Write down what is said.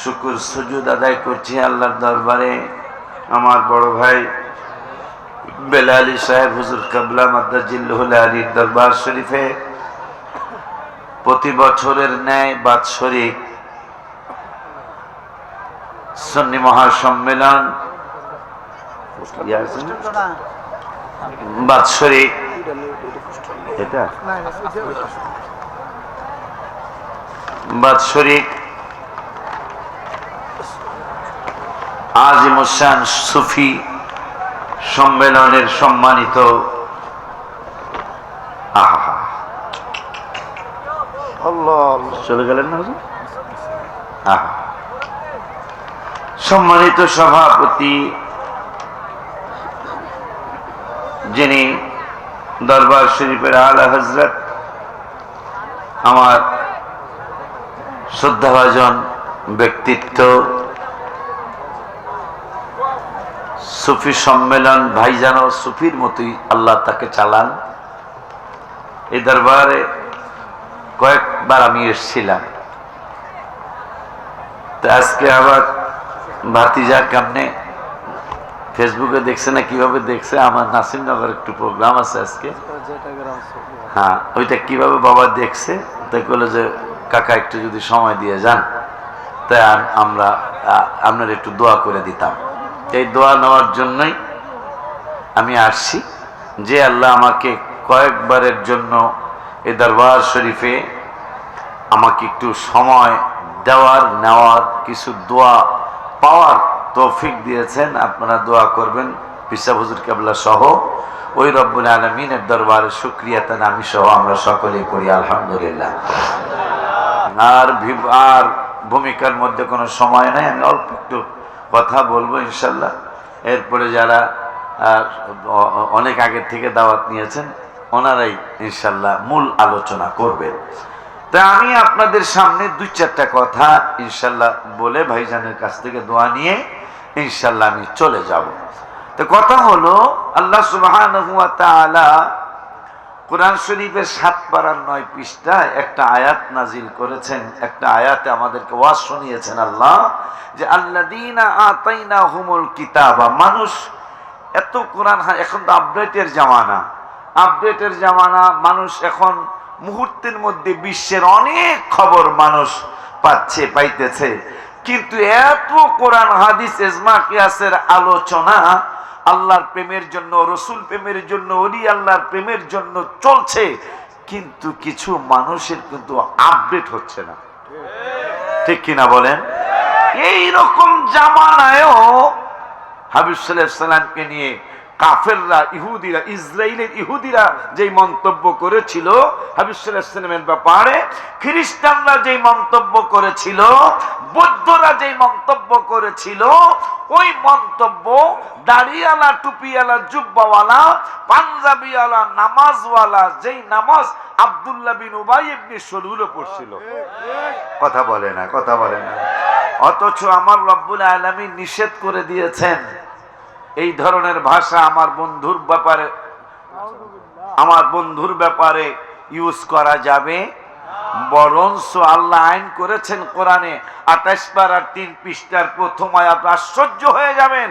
শুকুর সুজুদ আদায় করছি আল্লাহর দরবারে। আমার বড় ভাই বেলালি সাহেব হুজুর কাবলা মাদ্দাজিল্লুল আলীর দরবার শরীফে প্রতি বছরের ন্যায় বাৎসরিক সন্নি মহাসম্মেলন বাৎসরিক বাৎসরিক আজিমুসান সুফি সম্মেলনের সম্মানিত আহা চলে গেলেন না আহা। সম্মানিত সভাপতি যিনি দরবার শরীফের আলা হজরত আমার শ্রদ্ধাভাজন ব্যক্তিত্ব সুফি সম্মেলন ভাইজান ও সুফির মতোই আল্লাহ তাকে চালান। এই দরবারে কয়েকবার আমি এসেছিলাম। আজকে আবার ভাতিজা কেমনে? ফেসবুকে দেখছে না, কীভাবে দেখছে? আমার নাসিমনগর একটু প্রোগ্রাম আছে আজকে। হ্যাঁ ওইটা কীভাবে বাবা দেখছে? তাই বলে যে, কাকা, একটু যদি সময় দিয়ে যান। তাই আমরা আপনার একটু দোয়া করে দিতাম। এই দোয়া নেওয়ার জন্যই আমি আসছি। যে আল্লাহ আমাকে কয়েকবারের জন্য এই দরবার শরীফে আমাকে একটু সময় দেওয়ার, নেওয়ার, কিছু দোয়া পাওয়ার তৌফিক দিয়েছেন, আপনারা দোয়া করবেন, পিসা হুজুর কেবলা সহ। ওই রব্বুল আলমিনের দরবারে সুক্রিয়া তান আমি সহ আমরা সকলেই করি আলহামদুলিল্লাহ। আর আর ভূমিকার মধ্যে কোনো সময় নাই, আমি অল্প একটু কথা বলব ইনশাল্লাহ। এরপরে যারা অনেক আগের থেকে দাওয়াত নিয়েছেন, ওনারাই ইনশাল্লাহ মূল আলোচনা করবেন তা আমি আপনাদের সামনে দুই চারটা কথা ইনশাল্লাহ বলে ভাইজানের কাছ থেকে দোয়া নিয়ে ইনশাল্লাহ আমি চলে যাব। তো কথা হলো, আল্লাহ তাআলা কোরআন শরীফের সাত পাড়ার নয় পৃষ্ঠায় একটা আয়াত নাজিল করেছেন, একটা আয়াতে আমাদেরকে ওয়াজ শুনিয়েছেন আল্লাহ, যে আল্লাদিনা আতাইনা হুমুল কিতাবা, মানুষ এত কোরআন এখন তো আপডেটের জামানা আপডেটের জামানা, মানুষ এখন মুহূর্তের মধ্যে বিশ্বের অনেক খবর মানুষ পাচ্ছে, পাইতেছে। কিন্তু এত কোরআন হাদিস এজমা কিয়াসের আলোচনা আল্লাহর প্রেমের জন্য, রসুল প্রেমের জন্য অলি আল্লাহর প্রেমের জন্য চলছে, কিন্তু কিছু মানুষের কিন্তু আপডেট হচ্ছে না। ঠিক কিনা বলেন? এই রকম জামানায়ও হাবিব সাল্লামকে নিয়ে কাফেররা, ইহুদিরা ইসরায়েলের ইহুদিরা যেই মন্তব্য করেছিল, হাবিব সাল্লামের ব্যাপারে, খ্রিস্টানরা যেই মন্তব্য করেছিল বৌদ্ধরা যেই মন্তব্য করেছিল, ওই মন্তব্য দাড়িওয়ালা, টুপিওয়ালা, জুব্বাওয়ালা, পাঞ্জাবিওয়ালা, নামাজওয়ালা, যেই নামাজ আব্দুল্লাহ বিন উবাই এমনি সলুলও পড়ছিল। কথা বলে না, কথা বলে না। অথচ আমার রব্বুল আলমী নিষেধ করে দিয়েছেন, এই ধরনের ভাষা আমার বন্ধুর ব্যাপারে, আমার বন্ধুর ব্যাপারে ইউজ করা যাবে। বরঞ্চ আল্লাহ আইন করেছেন কোরআনে আঠাশ বার আর তিন পৃষ্ঠার প্রথম আয়াত আশ্চর্য হয়ে যাবেন।